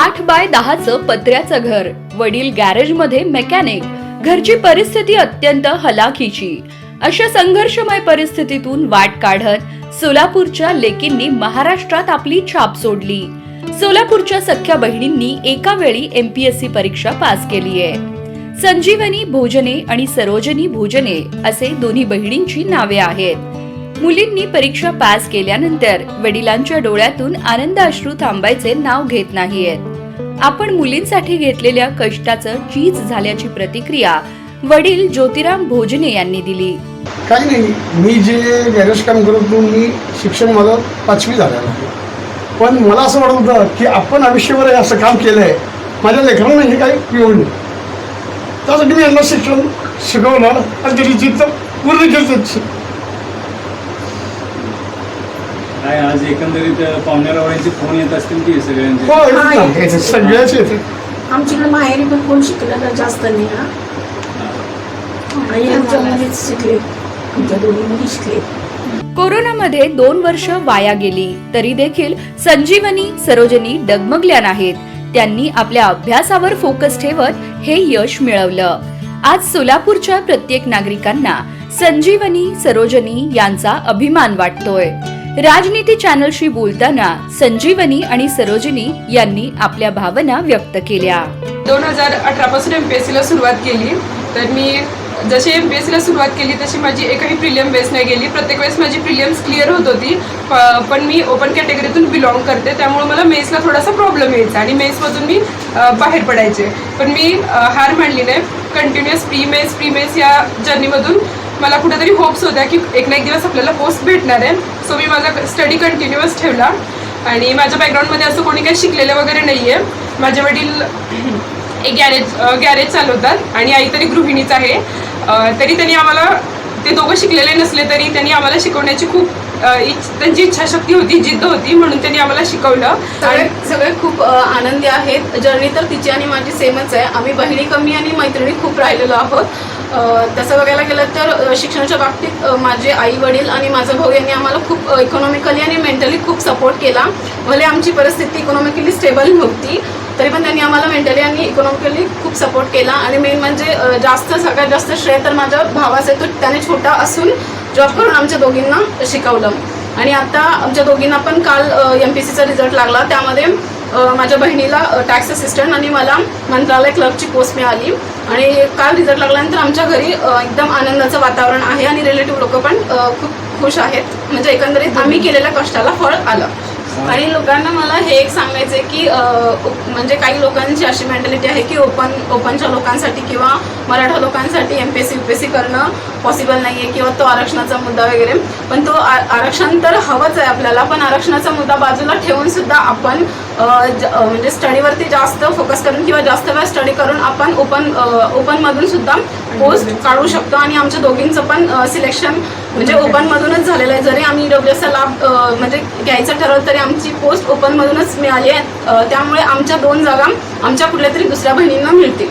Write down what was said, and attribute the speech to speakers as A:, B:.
A: आठ बाय दहाचं पत्र्याचं घर. वडील गॅरेजमध्ये मेकॅनिक. घरची परिस्थिती अत्यंत हलाखीची. अशा संघर्षमय परिस्थितीतून वाट काढत सोलापूरच्या लेकींनी महाराष्ट्रात आपली छाप सोडली. सोलापूरच्या सख्या बहिणींनी एका वेळी एमपीएससी परीक्षा पास केली आहे संजीवनी भोजने आणि सरोजनी भोजने असे दोन्ही बहिणींची नावे आहेत. मुलींनी परीक्षा पास केल्यानंतर वडिलांच्या डोळ्यातून आनंद अश्रू थांबायचे नाव घेत नाहीयेत. आपण मुलींसाठी घेतलेल्या कष्टाचं चीज झाल्याची प्रतिक्रिया वडील ज्योतिराम भोजने यांनी दिली.
B: काही नाही मी जे गॅरेज काम करत होतो मी शिक्षण माझं पाचवी झालेलं आहे. पण मला असं वाटत होतं की आपण आयुष्यभर असं काम केलं आहे माझ्या लेकरांना हे काही पिऊ नाही. त्यासाठी मी यांना शिक्षण शिकवलं आणि त्याची जिद्द पूर्ण केली त्यांची
C: काय आज एकंदरीत फोन येत असतील की सगळ्यांचे?
B: हो येतात.
D: हा,
B: ना.
D: येते.
B: सगळ्याच येते
D: आमच्याकडे माहेरी पण कोण शिकलेलं जास्त नाही ना आणि आमच्या मुलीच शिकले. आमच्या दोन्ही मुली शिकले.
A: कोरोनामध्ये दोन वर्ष वाया गेली तरी देखील संजीवनी सरोजनी डगमगल्या नाहीत. त्यांनी आपल्या अभ्यासावर फोकस ठेवत हे यश मिळवलं. आज सोलापूरच्या प्रत्येक नागरिकांना संजीवनी सरोजनी यांचा अभिमान वाटतोय. राजनीती चॅनलशी बोलताना संजीवनी आणि सरोजनी यांनी आपल्या भावना व्यक्त केल्या.
E: दोन हजार अठरापासून एम पी एस सीला सुरुवात केली. तर मी जशी एम पी एस सीला सुरुवात केली तशी माझी एकही प्रिलियम बेस नाही गेली. प्रत्येक वेळेस माझी प्रिलियम्स क्लिअर होत होती. पण मी ओपन कॅटेगरीतून बिलॉंग करते. त्यामुळे मला मेसला थोडासा प्रॉब्लेम यायचा आणि मेसमधून मी बाहेर पडायचे. पण मी हार मानली नाही. Continuous pre mains pre mains या जर्नीमधून मला कुठेतरी होप्स होत्या की एक ना एक दिवस आपल्याला पोस्ट भेटणार आहे. सो मी माझा स्टडी कंटिन्युअस ठेवला. आणि माझ्या बॅकग्राऊंडमध्ये असं कोणी काही शिकलेलं वगैरे नाही आहे माझे वडील एक गॅरेज गॅरेज चालवतात आणि आई तरी गृहिणीच आहे. तरी त्यांनी आम्हाला ते दोघं शिकलेले नसले तरी त्यांनी आम्हाला शिकवण्याची खूप अ, इच्छ- त्यांची इच्छाशक्ती होती जिद्द होती म्हणून त्यांनी आम्हाला शिकवलं.
F: सगळे सगळे खूप आनंदी आहेत. जर्नी तर तिची आणि माझी सेमच आहे. आम्ही बहिणी कमी आणि मैत्रिणी खूप राहिलेलो आहोत. तसं बघायला गेलं तर शिक्षणाच्या बाबतीत माझे आई वडील आणि माझा भाऊ यांनी आम्हाला खूप इकॉनॉमिकली आणि मेंटली खूप सपोर्ट केला. भले आमची परिस्थिती इकॉनॉमिकली स्टेबल नव्हती तरी पण त्यांनी आम्हाला मेंटली आणि इकॉनॉमिकली खूप सपोर्ट केला. आणि मेन म्हणजे जास्त सगळ्यात जास्त श्रेय तर माझ्या भावाचं आहे. तो त्याने छोटा असून जॉब करून आमच्या दोघींना शिकवलं. आणि आता आमच्या दोघींना पण काल एम पी सीचा रिझल्ट लागला. त्यामध्ये माझ्या बहिणीला टॅक्स असिस्टंट आणि मला मंत्रालय क्लर्कची पोस्ट मिळाली. आणि काल रिझल्ट लागल्यानंतर आमच्या घरी एकदम आनंदाचं वातावरण आहे आणि रिलेटिव्ह लोक पण खूप खुश आहेत. म्हणजे एकंदरीत आम्ही केलेल्या कष्टाला फळ आलं. आणि लोकांना मला हे एक सांगायचं आहे की म्हणजे काही लोकांची अशी मेंटॅलिटी आहे की ओपन ओपनच्या लोकांसाठी किंवा मराठा लोकांसाठी M P S C U P S C करणं पॉसिबल नाही आहे किंवा तो आरक्षणाचा मुद्दा वगैरे. पण तो आरक्षण तर हवंच आहे आपल्याला पण आरक्षणाचा मुद्दा बाजूला ठेवून सुद्धा आपण ज- म्हणजे स्टडीवरती जास्त फोकस करून किंवा जास्त वेळ स्टडी करून आपण ओपन ओपनमधून सुद्धा पोस्ट काढू शकतो. आणि आमच्या दोघींचं पण सिलेक्शन म्हणजे ओपनमधूनच झालेलं आहे. जरी आम्ही डब्ल्यूएसचा लाभ म्हणजे घ्यायचं ठरवलं तरी आमची पोस्ट ओपनमधूनच मिळाली आहे. त्यामुळे आमच्या दोन जागा आमच्या कुठल्या तरी दुसऱ्या बहिणींना मिळतील.